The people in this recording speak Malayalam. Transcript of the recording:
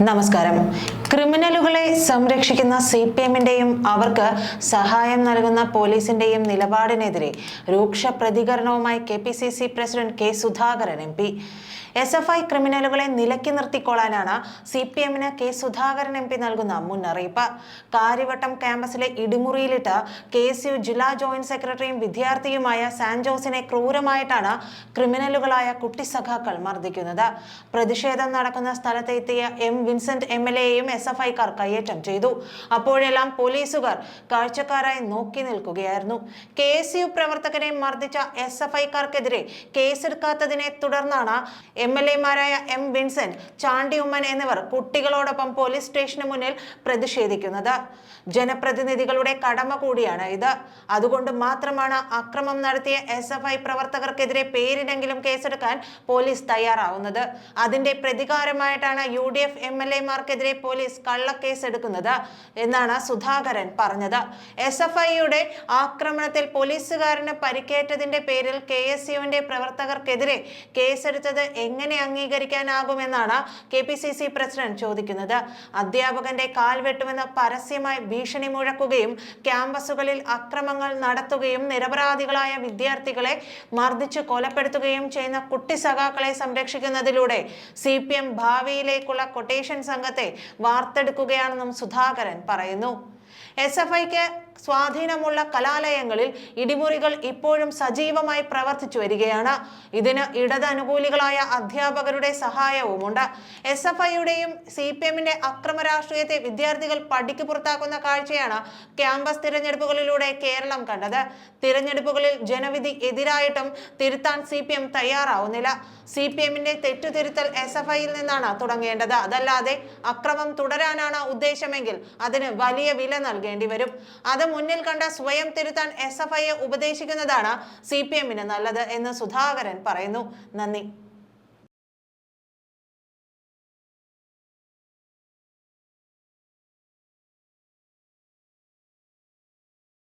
നമസ്കാരം ക്രിമിനലുകളെ സംരക്ഷിക്കുന്ന സി പി എമ്മിന്റെയും അവർക്ക് സഹായം നൽകുന്ന പോലീസിന്റെയും നിലപാടിനെതിരെ രൂക്ഷ പ്രതികരണവുമായി K P C C president K Sudhakaran M P. S F I ക്രിമിനലുകളെ നിലക്കി നിർത്തിക്കൊള്ളാനാണ് സി പി എമ്മിന് കെ സുധാകരൻ എം പി നൽകുന്ന മുന്നറിയിപ്പ്. കാര്യവട്ടം ക്യാമ്പസിലെ ഇടിമുറിയിലിട്ട് കെ എസ് യു ജില്ലാ ജോയിന്റ് സെക്രട്ടറിയും വിദ്യാർത്ഥിയുമായ സാൻജോസിനെ ക്രൂരമായിട്ടാണ് ക്രിമിനലുകളായ കുട്ടി സഖാക്കൾ മർദ്ദിക്കുന്നത്. പ്രതിഷേധം നടക്കുന്ന സ്ഥലത്തെത്തിയ എം വിൻസെന്റ് എം എൽ എയും എസ് എഫ് ഐക്കാർ കയ്യേറ്റം ചെയ്തു. അപ്പോഴെല്ലാം പോലീസുകാർ കാഴ്ചക്കാരായി നോക്കി നിൽക്കുകയായിരുന്നു. കെ എസ് യു പ്രവർത്തകനെ മർദ്ദിച്ച എസ് എഫ് ഐക്കാർക്കെതിരെ കേസെടുക്കാത്തതിനെ തുടർന്നാണ് എം എൽ എമാരായ എം വിൻസെന്റ് ചാണ്ടി ഉമ്മൻ എന്നിവർ കുട്ടികളോടൊപ്പം പോലീസ് സ്റ്റേഷന് മുന്നിൽ പ്രതിഷേധിക്കുന്നത്. ജനപ്രതിനിധികളുടെ കടമ കൂടിയാണ് ഇത്. അതുകൊണ്ട് മാത്രമാണ് അക്രമം നടത്തിയ എസ് എഫ് ഐ പ്രവർത്തകർക്കെതിരെ പേരിനെങ്കിലും കേസെടുക്കാൻ പോലീസ് തയ്യാറാവുന്നത്. അതിന്റെ പ്രതികാരമായിട്ടാണ് U D F M L എമാർക്കെതിരെ police കള്ളക്കേസ് എടുക്കുന്നത് എന്നാണ് സുധാകരൻ പറഞ്ഞത്. എസ് എഫ് ഐയുടെ ആക്രമണത്തിൽ പോലീസുകാരന് പരിക്കേറ്റതിന്റെ പേരിൽ കെ എസ് യുവിന്റെ പ്രവർത്തകർക്കെതിരെ കേസെടുത്തത് എങ്ങനെ അംഗീകരിക്കാനാകുമെന്നാണ് K P C C president ചോദിക്കുന്നത്. അധ്യാപകന്റെ കാൽ വെട്ടുമെന്ന് പരസ്യമായി ഭീഷണി മുഴക്കുകയും ക്യാമ്പസുകളിൽ അക്രമങ്ങൾ നടത്തുകയും നിരപരാധികളായ വിദ്യാർത്ഥികളെ മർദ്ദിച്ച് കൊലപ്പെടുത്തുകയും ചെയ്യുന്ന കുട്ടി സഖാക്കളെ സംരക്ഷിക്കുന്നതിലൂടെ സി പി എം ഭാവിയിലേക്കുള്ള കൊട്ടേഷൻ സംഘത്തെ വാർത്തെടുക്കുകയാണെന്നും സുധാകരൻ പറയുന്നു. എസ് എഫ് ഐക്ക് സ്വാധീനമുള്ള കലാലയങ്ങളിൽ ഇടിമുറികൾ ഇപ്പോഴും സജീവമായി പ്രവർത്തിച്ചു വരികയാണ്. ഇതിന് ഇടത് അനുകൂലികളായ അധ്യാപകരുടെ സഹായവുമുണ്ട്. എസ് എഫ് ഐയുടെയും സി പി എമ്മിന്റെ അക്രമ രാഷ്ട്രീയത്തെ വിദ്യാർത്ഥികൾ പടിക്ക് പുറത്താക്കുന്ന കാഴ്ചയാണ് ക്യാമ്പസ് തിരഞ്ഞെടുപ്പുകളിലൂടെ കേരളം കണ്ടത്. തിരഞ്ഞെടുപ്പുകളിൽ ജനവിധി എതിരായിട്ടും തിരുത്താൻ സി പി എം തയ്യാറാവുന്നില്ല. സി പി എമ്മിന്റെ തെറ്റുതിരുത്തൽ എസ് എഫ് ഐയിൽ നിന്നാണ് തുടങ്ങേണ്ടത്. അതല്ലാതെ അക്രമം തുടരാനാണ് ഉദ്ദേശമെങ്കിൽ അതിന് വലിയ വില നൽകേണ്ടി വരും. അത് മുന്നിൽ കണ്ട സ്വയം തിരുത്താൻ എസ് എഫ് ഐയെ ഉപദേശിക്കുന്നതാണ് സി പി എമ്മിന് നല്ലത് എന്ന് സുധാകരൻ പറയുന്നു. നന്ദി.